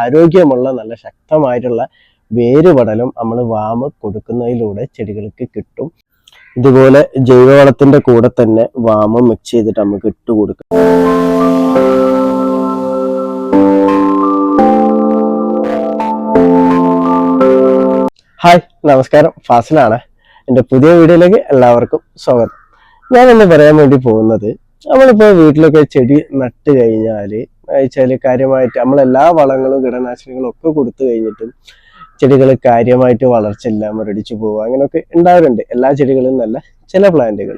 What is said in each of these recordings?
ആരോഗ്യമുള്ള നല്ല ശക്തമായിട്ടുള്ള വേരുപടലും നമ്മൾ വാമ് കൊടുക്കുന്നതിലൂടെ ചെടികൾക്ക് കിട്ടും. ഇതുപോലെ ജൈവവളത്തിന്റെ കൂടെ തന്നെ വാമ മിക്സ് ചെയ്തിട്ട് നമുക്ക് ഇട്ട് കൊടുക്കാം. ഹായ് നമസ്കാരം. ഫാസിലാണ്. എന്റെ പുതിയ വീഡിയോയിലേക്ക് എല്ലാവർക്കും സ്വാഗതം. ഞാൻ ഇന്ന് പറയാൻ വേണ്ടി പോകുന്നത് നമ്മളിപ്പോൾ വീട്ടിലൊക്കെ ചെടി നട്ട് കഴിഞ്ഞാൽ വെച്ചാൽ കാര്യമായിട്ട് നമ്മളെല്ലാ വളങ്ങളും കീടനാശിനികളും ഒക്കെ കൊടുത്തു കഴിഞ്ഞിട്ടും ചെടികൾ കാര്യമായിട്ട് വളർച്ച വളർച്ചയില്ല മുരടിച്ചു പോവുക അങ്ങനെയൊക്കെ ഉണ്ടാവാറുണ്ട് എല്ലാ ചെടികളും നല്ല ചില പ്ലാന്റുകൾ.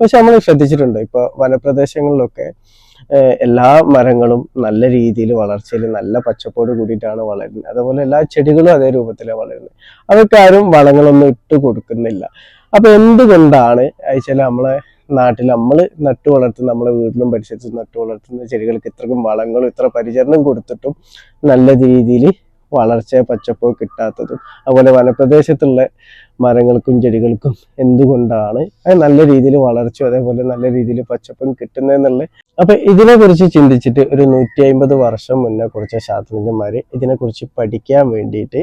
പക്ഷെ നമ്മൾ ശ്രദ്ധിച്ചിട്ടുണ്ട് ഇപ്പോൾ വനപ്രദേശങ്ങളിലൊക്കെ എല്ലാ മരങ്ങളും നല്ല രീതിയിൽ വളർച്ചയിൽ നല്ല പച്ചപ്പോട് കൂടിയിട്ടാണ് വളരുന്നത്. അതുപോലെ എല്ലാ ചെടികളും അതേ രൂപത്തിലാണ് വളരുന്നത്. അവർക്ക് ആരും വളങ്ങളൊന്നും ഇട്ട് കൊടുക്കുന്നില്ല. അപ്പൊ എന്തുകൊണ്ടാണ് അയച്ചാൽ നമ്മളെ നാട്ടിൽ നമ്മൾ നട്ടു വളർത്തുന്ന നമ്മളെ വീട്ടിലും പരിസരത്തും നട്ടു വളർത്തുന്ന ചെടികൾക്ക് ഇത്രക്കും വളങ്ങളും ഇത്ര പരിചരണം കൊടുത്തിട്ടും നല്ല രീതിയിൽ വളർച്ച പച്ചപ്പോ കിട്ടാത്തതും അതുപോലെ വനപ്രദേശത്തുള്ള മരങ്ങൾക്കും ചെടികൾക്കും എന്തുകൊണ്ടാണ് അത് നല്ല രീതിയിൽ വളർച്ചയും അതേപോലെ നല്ല രീതിയിൽ പച്ചപ്പും കിട്ടുന്നതെന്നുള്ള അപ്പൊ ഇതിനെക്കുറിച്ച് ചിന്തിച്ചിട്ട് ഒരു നൂറ്റി അമ്പത് വർഷം മുന്നേ കുറച്ച് ശാസ്ത്രജ്ഞന്മാര് ഇതിനെക്കുറിച്ച് പഠിക്കാൻ വേണ്ടിയിട്ട്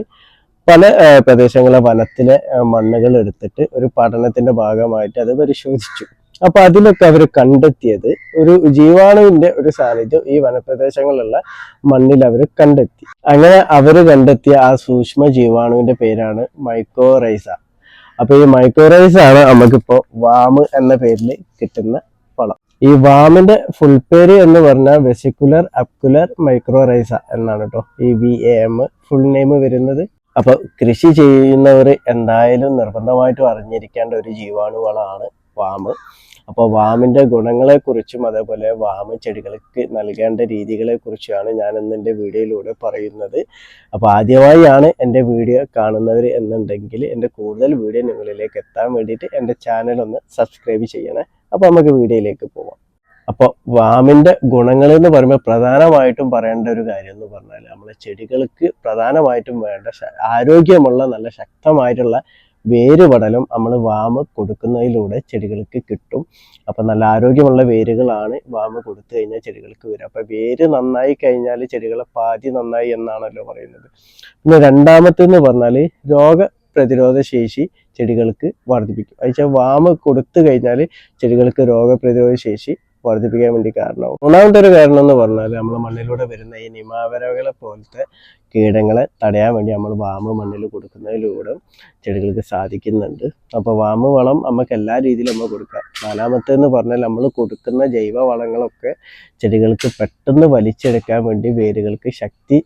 പല പ്രദേശങ്ങളെ വനത്തിലെ മണ്ണുകൾ എടുത്തിട്ട് ഒരു പഠനത്തിന്റെ ഭാഗമായിട്ട് അത് പരിശോധിച്ചു. അപ്പൊ അതിലൊക്കെ അവർ കണ്ടെത്തിയത് ഒരു ജീവാണുവിന്റെ ഒരു സാന്നിധ്യം ഈ വനപ്രദേശങ്ങളിലുള്ള മണ്ണിൽ അവർ കണ്ടെത്തി. അങ്ങനെ അവർ കണ്ടെത്തിയ ആ സൂക്ഷ്മ ജീവാണുവിന്റെ പേരാണ് മൈക്കോറൈസ. അപ്പൊ ഈ മൈക്കോറൈസ ആണ് നമുക്കിപ്പോ വാമ് എന്ന പേരിൽ കിട്ടുന്ന വളം. ഈ വാമിന്റെ ഫുൾ പേര് എന്ന് പറഞ്ഞാൽ വെസിക്കുലർ അപ്കുലർ മൈക്രോറൈസ എന്നാണ് കേട്ടോ ഈ V A M full name വരുന്നത്. അപ്പൊ കൃഷി ചെയ്യുന്നവർ എന്തായാലും നിർബന്ധമായിട്ടും അറിഞ്ഞിരിക്കേണ്ട ഒരു ജീവാണുവളമാണ് വാമ് അപ്പോൾ വാമിന്റെ ഗുണങ്ങളെക്കുറിച്ചും അതേപോലെ വാമ ചെടികൾക്ക് നൽകേണ്ട രീതികളെക്കുറിച്ചാണ് ഞാൻ ഇന്ന് എന്റെ വീഡിയോയിലൂടെ പറയുന്നത്. അപ്പോൾ ആദ്യമായാണ് എന്റെ വീഡിയോ കാണുന്നവർ എന്നുണ്ടെങ്കിൽ എന്റെ കൂടുതൽ വീഡിയോ നിങ്ങളിലേക്ക് എത്താൻ വേണ്ടിയിട്ട് എന്റെ ചാനൽ ഒന്ന് സബ്സ്ക്രൈബ് ചെയ്യണേ. അപ്പോൾ നമുക്ക് വീഡിയോയിലേക്ക് പോവാം. അപ്പോൾ വാമിന്റെ ഗുണങ്ങൾ എന്ന് പറയുമ്പോൾ പ്രധാനമായിട്ടും പറയേണ്ട ഒരു കാര്യം എന്ന് പറഞ്ഞാൽ നമ്മളെ ചെടികൾക്ക് പ്രധാനമായിട്ടും വേണ്ട ആരോഗ്യമുള്ള നല്ല ശക്തമായിട്ടുള്ള വേരുപടലം നമ്മൾ വാമ് കൊടുക്കുന്നതിലൂടെ ചെടികൾക്ക് കിട്ടും. അപ്പം നല്ല ആരോഗ്യമുള്ള വേരുകളാണ് വാമ് കൊടുത്തു കഴിഞ്ഞാൽ ചെടികൾക്ക് വരും. അപ്പം വേര് നന്നായി കഴിഞ്ഞാൽ ചെടികളെ പാതി നന്നായി എന്നാണല്ലോ പറയുന്നത്. പിന്നെ രണ്ടാമത്തെന്ന് പറഞ്ഞാൽ രോഗ പ്രതിരോധ ശേഷി ചെടികൾക്ക് വർദ്ധിപ്പിക്കും അയച്ചാൽ വാമ് കൊടുത്തു കഴിഞ്ഞാൽ ചെടികൾക്ക് രോഗപ്രതിരോധ ശേഷി വർദ്ധിപ്പിക്കാൻ വേണ്ടി കാരണമാവും മൂന്നാമത്തെ ഒരു കാരണം എന്ന് പറഞ്ഞാൽ നമ്മൾ മണ്ണിലൂടെ വരുന്ന ഈ നിമാവരകളെ പോലത്തെ കീടങ്ങളെ തടയാൻ വേണ്ടി നമ്മൾ വാമ മണ്ണിൽ കൊടുക്കുന്നതിലൂടെ ചെടികൾക്ക് സാധിക്കുന്നുണ്ട്. അപ്പോൾ വാമ വളം നമുക്ക് എല്ലാ രീതിയിലും നമ്മൾ കൊടുക്കാം. നാലാമത്തെ എന്ന് പറഞ്ഞാൽ നമ്മൾ കൊടുക്കുന്ന ജൈവ വളങ്ങളൊക്കെ ചെടികൾക്ക് പെട്ടെന്ന് വലിച്ചെടുക്കാൻ വേണ്ടി വേരുകൾക്ക് ശക്തി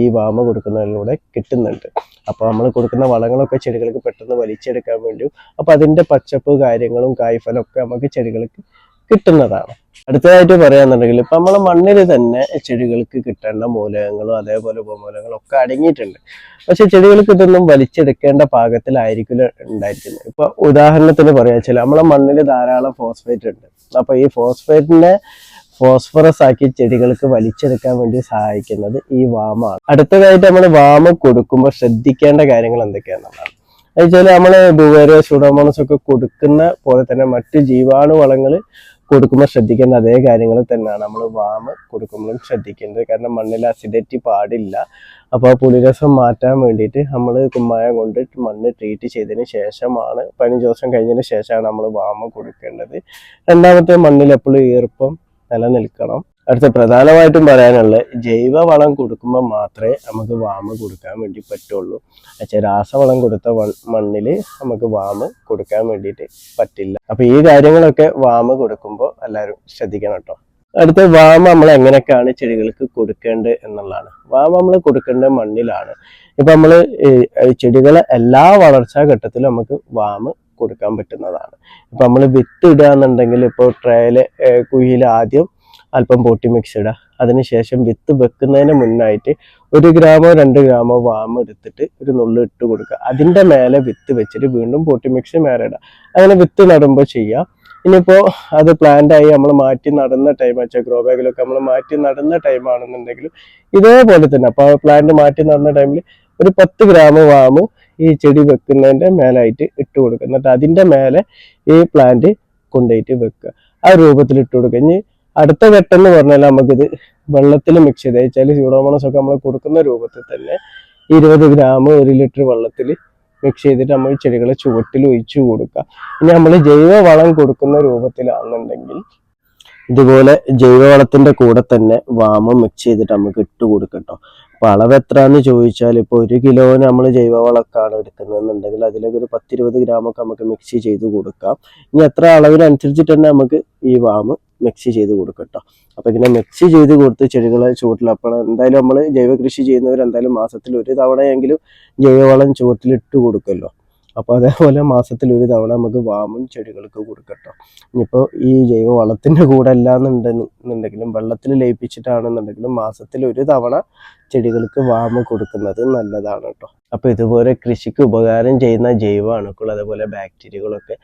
ഈ വാമ കൊടുക്കുന്നതിലൂടെ കിട്ടുന്നുണ്ട്. അപ്പോൾ നമ്മൾ കൊടുക്കുന്ന വളങ്ങളൊക്കെ ചെടികൾക്ക് പെട്ടെന്ന് വലിച്ചെടുക്കാൻ വേണ്ടിയും അപ്പോൾ അതിന്റെ പച്ചപ്പ് കാര്യങ്ങളും കായ്ഫലമൊക്കെ നമുക്ക് ചെടികൾക്ക് കിട്ടുന്നതാണ്. അടുത്തതായിട്ട് പറയാന്നുണ്ടെങ്കിൽ ഇപ്പം നമ്മളെ മണ്ണിൽ തന്നെ ചെടികൾക്ക് കിട്ടേണ്ട മൂലകങ്ങളും അതേപോലെ ഉപമൂലങ്ങളും ഒക്കെ അടങ്ങിയിട്ടുണ്ട്. പക്ഷെ ചെടികൾക്ക് ഇതൊന്നും വലിച്ചെടുക്കേണ്ട പാകത്തിലായിരിക്കില്ല ഉണ്ടായിരിക്കുന്നത് ഇപ്പൊ ഉദാഹരണത്തിന് പറയാ വെച്ചാൽ നമ്മളെ മണ്ണിൽ ധാരാളം ഫോസ്ഫേറ്റ് ഉണ്ട്. അപ്പൊ ഈ ഫോസ്ഫേറ്റിനെ ഫോസ്ഫറസ് ആക്കി ചെടികൾക്ക് വലിച്ചെടുക്കാൻ വേണ്ടി സഹായിക്കുന്നത് ഈ വാമാണ്. അടുത്തതായിട്ട് നമ്മൾ വാമ കൊടുക്കുമ്പോൾ ശ്രദ്ധിക്കേണ്ട കാര്യങ്ങൾ എന്തൊക്കെയാണെന്നുള്ളതാണ്. വെച്ചാൽ നമ്മൾ ബുവേറിയ സുഡോമോണസ് ഒക്കെ കൊടുക്കുന്ന പോലെ തന്നെ മറ്റു ജീവാണു വളങ്ങൾ കൊടുക്കുമ്പോൾ ശ്രദ്ധിക്കേണ്ട അതേ കാര്യങ്ങൾ തന്നെയാണ്. നമ്മൾ വാമ് കൊടുക്കുമ്പോഴും ശ്രദ്ധിക്കേണ്ടത്. കാരണം മണ്ണിൽ അസിഡിറ്റി പാടില്ല. അപ്പോൾ പുളിരസം മാറ്റാൻ വേണ്ടിയിട്ട് നമ്മൾ കുമ്മായ കൊണ്ട് മണ്ണ് ട്രീറ്റ് ചെയ്തതിന് ശേഷമാണ് പതിനഞ്ച് ദിവസം കഴിഞ്ഞതിന് ശേഷമാണ് നമ്മൾ വാമ കൊടുക്കേണ്ടത്. രണ്ടാമത്തെ മണ്ണിൽ എപ്പോഴും ഈർപ്പം നിലനിൽക്കണം. അടുത്ത പ്രധാനമായിട്ടും പറയാനുള്ളത് ജൈവവളം കൊടുക്കുമ്പോൾ മാത്രമേ നമുക്ക് വാമ കൊടുക്കാൻ വേണ്ടി പറ്റുള്ളൂ. പക്ഷേ രാസവളം കൊടുത്ത മണ്ണിൽ നമുക്ക് വാമ കൊടുക്കാൻ വേണ്ടിയിട്ട് പറ്റില്ല. അപ്പോൾ ഈ കാര്യങ്ങളൊക്കെ വാമ കൊടുക്കുമ്പോൾ എല്ലാവരും ശ്രദ്ധിക്കണം കേട്ടോ. അടുത്ത വാമ നമ്മൾ എങ്ങനെയൊക്കെയാണ് ചെടികൾക്ക് കൊടുക്കേണ്ടത് എന്നുള്ളതാണ്. വാമ നമ്മൾ കൊടുക്കേണ്ട മണ്ണിലാണ്. ഇപ്പം നമ്മൾ ചെടികളെ എല്ലാ വളർച്ചാ ഘട്ടത്തിലും നമുക്ക് വാമ കൊടുക്കാൻ പറ്റുന്നതാണ്. ഇപ്പം നമ്മൾ വിത്ത് ഇടുക എന്നുണ്ടെങ്കിൽ ഇപ്പോൾ ട്രയൽ കുഴിയിൽ ആദ്യം അല്പം പൊട്ടി മിക്സ് ഇടുക അതിനുശേഷം വിത്ത് വെക്കുന്നതിന് മുന്നായിട്ട് ഒരു ഗ്രാമോ രണ്ട് ഗ്രാമോ വാമ എടുത്തിട്ട് ഒരു നുള്ളു ഇട്ട് കൊടുക്കുക. അതിന്റെ മേലെ വിത്ത് വെച്ചിട്ട് വീണ്ടും പൊട്ടി മിക്സ് മേലെ ഇടുക അങ്ങനെ വിത്ത് നടുമ്പോൾ ചെയ്യുക ഇനിയിപ്പോൾ അത് പ്ലാന്റായി നമ്മൾ മാറ്റി നടന്ന ടൈം വെച്ചാൽ ഗ്രോ ബാഗിലൊക്കെ നമ്മൾ മാറ്റി നടന്ന ടൈം ആണെന്നുണ്ടെങ്കിലും ഇതേപോലെ തന്നെ. അപ്പോൾ പ്ലാന്റ് മാറ്റി നടന്ന ടൈമിൽ ഒരു പത്ത് ഗ്രാം വാമ് ഈ ചെടി വെക്കുന്നതിന്റെ മേലായിട്ട് ഇട്ട് കൊടുക്കുക. എന്നിട്ട് അതിന്റെ മേലെ ഈ പ്ലാന്റ് കൊണ്ടുപോയിട്ട് വെക്കുക. ആ രൂപത്തിൽ ഇട്ട് കൊടുക്കുക. ഇനി അടുത്ത ഘട്ടം എന്ന് പറഞ്ഞാൽ നമുക്കിത് വെള്ളത്തിൽ മിക്സ് ചെയ്ത് വെച്ചാൽ സ്യൂഡോമോണസ് ഒക്കെ നമ്മൾ കൊടുക്കുന്ന രൂപത്തിൽ തന്നെ ഇരുപത് ഗ്രാം ഒരു ലിറ്റർ വെള്ളത്തിൽ മിക്സ് ചെയ്തിട്ട് നമ്മൾ ചെടികളെ ചുവട്ടിൽ ഒഴിച്ചു കൊടുക്കുക. ഇനി നമ്മൾ ജൈവവളം കൊടുക്കുന്ന രൂപത്തിലാണെന്നുണ്ടെങ്കിൽ ഇതുപോലെ ജൈവവളത്തിന്റെ കൂടെ തന്നെ വാമം മിക്സ് ചെയ്തിട്ട് നമുക്ക് ഇട്ട് കൊടുക്കട്ടോ അപ്പൊ അളവ് എത്രയാന്ന് ചോദിച്ചാൽ ഇപ്പൊ ഒരു കിലോന് നമ്മൾ ജൈവവളക്കാണ് എടുക്കുന്നതെന്നുണ്ടെങ്കിൽ അതിലൊക്കെ ഒരു പത്തിരുപത് ഗ്രാമൊക്കെ നമുക്ക് മിക്സ് ചെയ്ത് കൊടുക്കാം. ഇനി എത്ര അളവിനനുസരിച്ചിട്ട് തന്നെ നമുക്ക് ഈ വാമ് മിക്സ് ചെയ്ത് കൊടുക്കട്ടോ. അപ്പൊ ഇങ്ങനെ മിക്സ് ചെയ്ത് കൊടുത്ത് ചെടികളെ ചുവട്ടിൽ അപ്പോൾ എന്തായാലും നമ്മൾ ജൈവ കൃഷി ചെയ്യുന്നവർ എന്തായാലും മാസത്തിൽ ഒരു തവണയെങ്കിലും ജൈവവളം ചുവട്ടിലിട്ട് കൊടുക്കല്ലോ. അപ്പോൾ അതേപോലെ മാസത്തിൽ ഒരു തവണ നമുക്ക് വാമും ചെടികൾക്ക് കൊടുക്കട്ടോ. ഇനിയിപ്പോൾ ഈ ജൈവ വളത്തിന്റെ കൂടെ അല്ലാന്നുണ്ടെന്നുണ്ടെങ്കിലും വെള്ളത്തിൽ ലയിപ്പിച്ചിട്ടാണെന്നുണ്ടെങ്കിലും മാസത്തിൽ ഒരു തവണ ചെടികൾക്ക് വാമ കൊടുക്കുന്നത് നല്ലതാണ് കേട്ടോ. അപ്പോൾ ഇതുപോലെ കൃഷിക്ക് ഉപകാരം ചെയ്യുന്ന ജൈവ അണുക്കൾ അതുപോലെ ബാക്ടീരിയകളൊക്കെ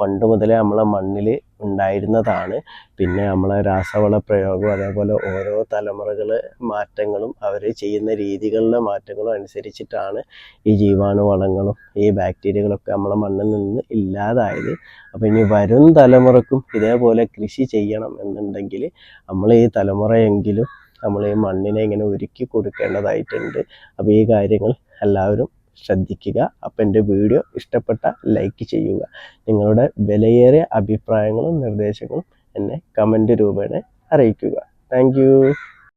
പണ്ട് മുതലേ നമ്മളെ മണ്ണിൽ ഉണ്ടായിരുന്നതാണ്. പിന്നെ നമ്മളെ രാസവള പ്രയോഗം അതേപോലെ ഓരോ തലമുറകൾ മാറ്റങ്ങളും അവർ ചെയ്യുന്ന രീതികളിലെ മാറ്റങ്ങളും അനുസരിച്ചിട്ടാണ് ഈ ജീവാണു വളങ്ങളും ഈ ബാക്ടീരിയകളൊക്കെ നമ്മളെ മണ്ണിൽ നിന്ന് ഇല്ലാതായത്. അപ്പോൾ ഇനി വരും തലമുറക്കും ഇതേപോലെ കൃഷി ചെയ്യണം എന്നുണ്ടെങ്കിൽ നമ്മൾ ഈ തലമുറയെങ്കിലും നമ്മൾ ഈ മണ്ണിനെ ഇങ്ങനെ ഒരുക്കി കൊടുക്കേണ്ടതായിട്ടുണ്ട്. അപ്പോൾ ഈ കാര്യങ്ങൾ എല്ലാവരും ശ്രദ്ധിക്കുക. അപ്പം എന്റെ വീഡിയോ ഇഷ്ടപ്പെട്ട ലൈക്ക് ചെയ്യുക. നിങ്ങളുടെ വിലയേറിയ അഭിപ്രായങ്ങളും നിർദ്ദേശങ്ങളും എന്നെ കമന്റ് രൂപേണ അറിയിക്കുക. താങ്ക്